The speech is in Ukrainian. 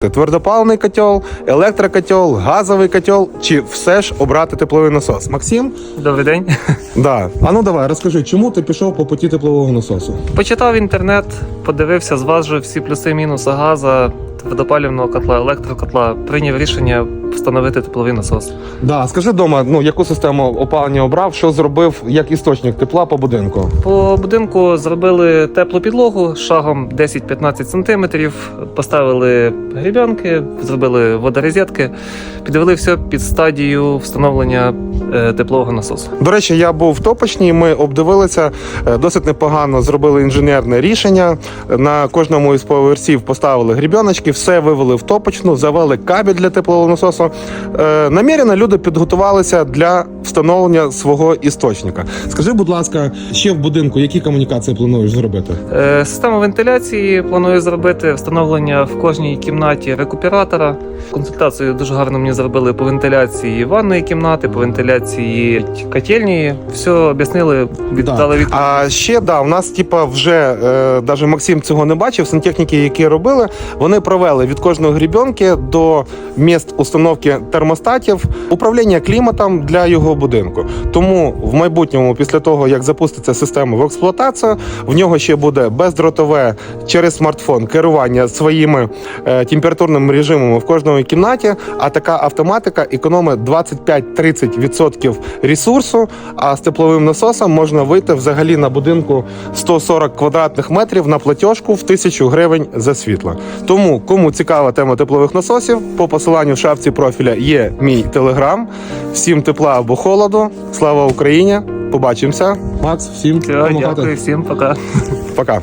Твердопаливний котел, електрокотел, газовий котел чи все ж обрати тепловий насос? Максим? Добрий день. Да. А ну давай, розкажи, чому ти пішов по путі теплового насосу? Почитав інтернет, подивився, зважив всі плюси-мінуси газа, твердопалівного котла, електрокотла. Прийняв рішення встановити тепловий насос. Да, скажи дома, ну яку систему опалення обрав, що зробив як істочник тепла по будинку? По будинку зробили теплу підлогу шагом 10-15 см, поставили грібянки, зробили водорозетки, підвели все під стадію встановлення теплового насосу. До речі, я був в Топочній, ми обдивилися е, досить непогано. Зробили інженерне рішення. На кожному із поверсів поставили грібіночки, все вивели в топочну, завели кабель для теплового насосу. Е, намірено люди підготувалися для встановлення свого істочника. Скажи, будь ласка, ще в будинку які комунікації плануєш зробити? Е, Систему вентиляції планую зробити встановлення в кожній кімнаті рекуператора. Консультацію дуже гарно мені зробили по вентиляції ванної кімнати, по вентиляції котельні. Все об'яснили, віддали від А ще да, у нас типа вже е, даже Максим цього не бачив. Сантехніки, які робили, вони провели від кожної грібенки до міст установки термостатів управління кліматом для його будинку. Тому в майбутньому, після того як запуститься система в експлуатацію, в нього ще буде бездротове через смартфон керування своїми е, температурними режимами в кожній кімнаті. А така автоматика економить 25-30% ресурсу. А з тепловим насосом можна вийти взагалі на будинку 140 квадратних метрів на платіжку в 1000 гривень за світло. Тому кому цікава тема теплових насосів, по посиланню в шапці профіля є мій телеграм. Всім тепла або холоду. Слава Україні! Побачимося. Макс, всім Все, дякую всім, пока. Пока.